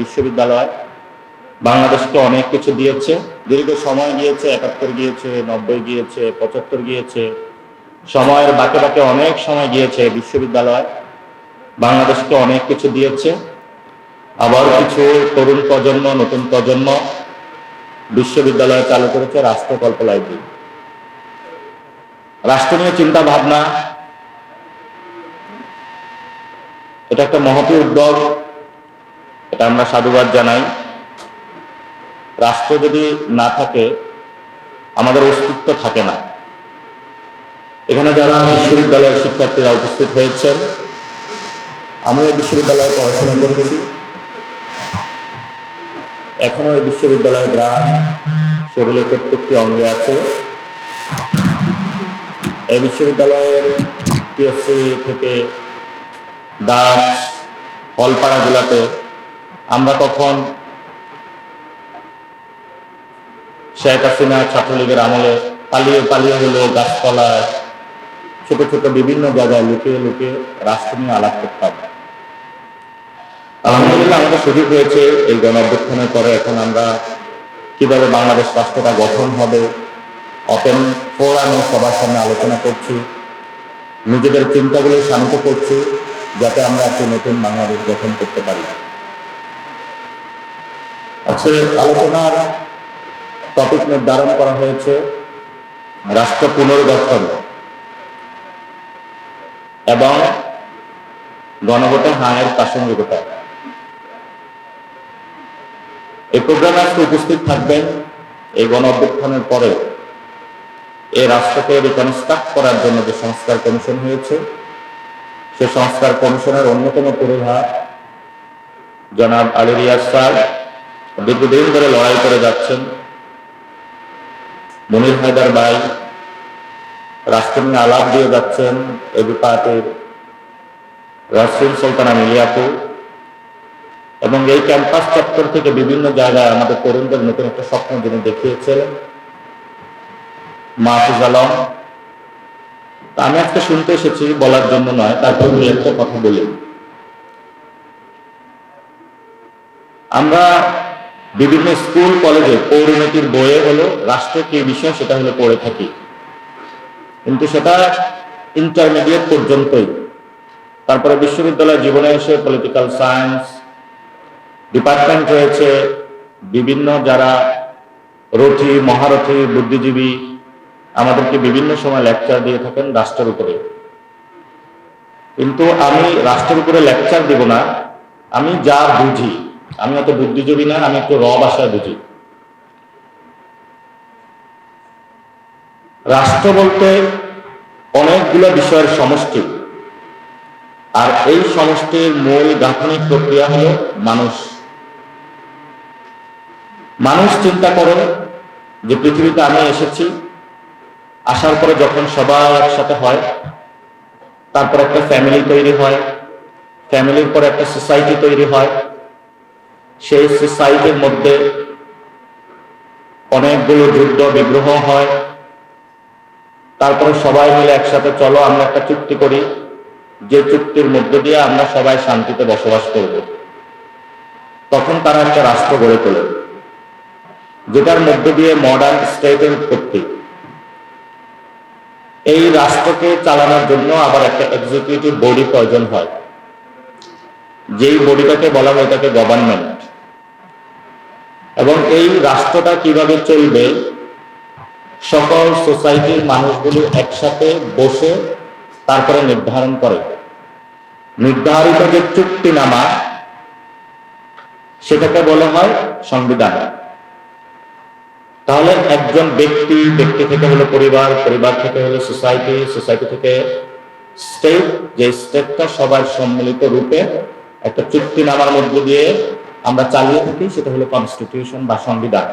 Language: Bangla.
বিশ্ববিদ্যালয়। বাংলাদেশকে অনেক কিছু দিয়েছে। দীর্ঘ সময় গিয়েছে, একাত্তর গিয়েছে, নব্বই গিয়েছে, পঁচাত্তর গিয়েছে। সময়ের বাকে বাকে অনেক সময় গিয়েছে বিশ্ববিদ্যালয়। বাংলাদেশকে অনেক কিছু দিয়েছে। আবার কিছু তরুণ প্রজন্ম, নতুন প্রজন্ম বিশ্ববিদ্যালয় চালু করেছে রাষ্ট্রকল্প লাইব্রেরি। রাষ্ট্র নিয়ে চিন্তা ভাবনা, এটা একটা মহতি উদ্যোগ। এটা আমরা সাধুবাদ জানাই। রাষ্ট্র যদি না থাকে, আমাদের অস্তিত্ব থাকে না। এখানে যারা বিশ্ববিদ্যালয়ের শিক্ষার্থীরা উপস্থিত হয়েছেন আমি এই বিশ্ববিদ্যালয়ে পড়াশোনা করেছি। এখনও এই বিশ্ববিদ্যালয়ের গ্রাম শরীরের প্রত্যেকটি অঙ্গে আছে। এই বিশ্ববিদ্যালয়ের থেকে দাস হলপাড়া জেলাতে আমরা তখন শেখ হাসিনা ছাত্রলীগের আমলে পালিয়ে পালিয়ে হলো গাছতলায় ছোট ছোট বিভিন্ন জায়গায় লুকিয়ে লুকিয়ে রাষ্ট্র নিয়ে আলাপ করতাম। আলহামদুলিল্লাহ আমাদের সুযোগ হয়েছে এই গণ অভ্যুত্থানের পরে এখন আমরা কীভাবে বাংলাদেশ রাষ্ট্রটা গঠন হবে ওপেন ফোরামে সবার সামনে আলোচনা করছি, নিজেদের চিন্তাগুলো শান্ত করছি, যাতে আমরা একটি নতুন বাংলাদেশ গঠন করতে পারি। আজকে আলোচনার টপিক নির্ধারণ করা হয়েছে রাষ্ট্র পুনর্গঠন এবং গণভোটে হায়ের প্রাসঙ্গিকতা। এই প্রোগ্রামে আজকে উপস্থিত থাকবেন এই গণ অভ্যুত্থানের পরে এই রাষ্ট্রকে রিকনস্ট্রাক্ট করার জন্য যে সংস্কার কমিশন হয়েছে, সে সংস্কার কমিশনের অন্যতম পুরোধা জনাব আলী রিয়াজ স্যার দীর্ঘদিন ধরে লড়াই করে যাচ্ছেন মনির হায়দার ভাই রাষ্ট্র নিয়ে আলাপ দিয়ে যাচ্ছেন এবি পার্টির রাসুল সুলতানা মিলিয়াপু এবং এই ক্যাম্পাস চত্বর থেকে বিভিন্ন জায়গায় আমাদের তরুণদের নতুন একটা স্বপ্ন যিনি দেখিয়েছিলেন মাহফুজ আলম। আমি আজকে শুনতে এসেছি বলার জন্য নয়, তারপর দু একটা কথা বলি। আমরা বিভিন্ন স্কুল, কলেজে পৌরনীতির বইয়ে হলো রাষ্ট্র কি বিষয় সেটা হলো পড়ে থাকি। কিন্তু সেটা ইন্টারমিডিয়েট পর্যন্তই। তারপরে বিশ্ববিদ্যালয় জীবনে এসে পলিটিক্যাল সায়েন্স ডিপার্টমেন্ট রয়েছে। বিভিন্ন যারা রথী, মহারথী, বুদ্ধিজীবী আমাদেরকে বিভিন্ন সময় লেকচার দিয়ে থাকেন রাষ্ট্রের উপরে। কিন্তু আমি রাষ্ট্রের উপরে লেকচার দিব না, আমি যা বুঝি আমি অত বুদ্ধিজীবী না, আমি একটু র ভাষায় বুঝি। রাষ্ট্র বলতে অনেকগুলো বিষয়ের সমষ্টি। আর এই সমষ্টির মূল গাঠনিক প্রক্রিয়া হলো মানুষ। মানুষ চিন্তা করে যে পৃথিবীতে আমি এসেছি, আসার পরে যখন সবাই একসাথে হয়, তারপর একটা ফ্যামিলি তৈরি হয় ফ্যামিলির পরে একটা সোসাইটি তৈরি হয় সেই সোসাইটির মধ্যে অনেকগুলো যুদ্ধ, বিগ্রহ হয়। তারপরে সবাই মিলে একসাথে, চলো, আমরা একটা চুক্তি করি। যে চুক্তির মধ্য দিয়ে আমরা সবাই শান্তিতে বসবাস করব। তখন তারা একটা রাষ্ট্র গড়ে তোলে, যেটার মধ্য দিয়ে মডার্ন স্টেটের উৎপত্তি। এই রাষ্ট্রকে চালানোর জন্য আবার একটা এক্সিকিউটিভ বডি প্রয়োজন হয়। যেই বডিটাকে বলা হয় তাকে গভর্নমেন্ট এবং এই রাষ্ট্রটা কীভাবে চলবে, সকল সোসাইটির মানুষগুলো একসাথে বসে তারপরে নির্ধারণ করে। নির্ধারিত যে চুক্তিনামা, সেটাকে বলা হয় সংবিধান। তাহলে একজন ব্যক্তি ব্যক্তি থেকে হলো পরিবার পরিবার থেকে হলো সোসাইটি সোসাইটি থেকে স্টেট, যে স্টেটটা সবার সম্মিলিত রূপে একটা চুক্তিনামার মধ্য দিয়ে আমরা চালিয়ে থাকি সেটা হলো কনস্টিটিউশন বা সংবিধান।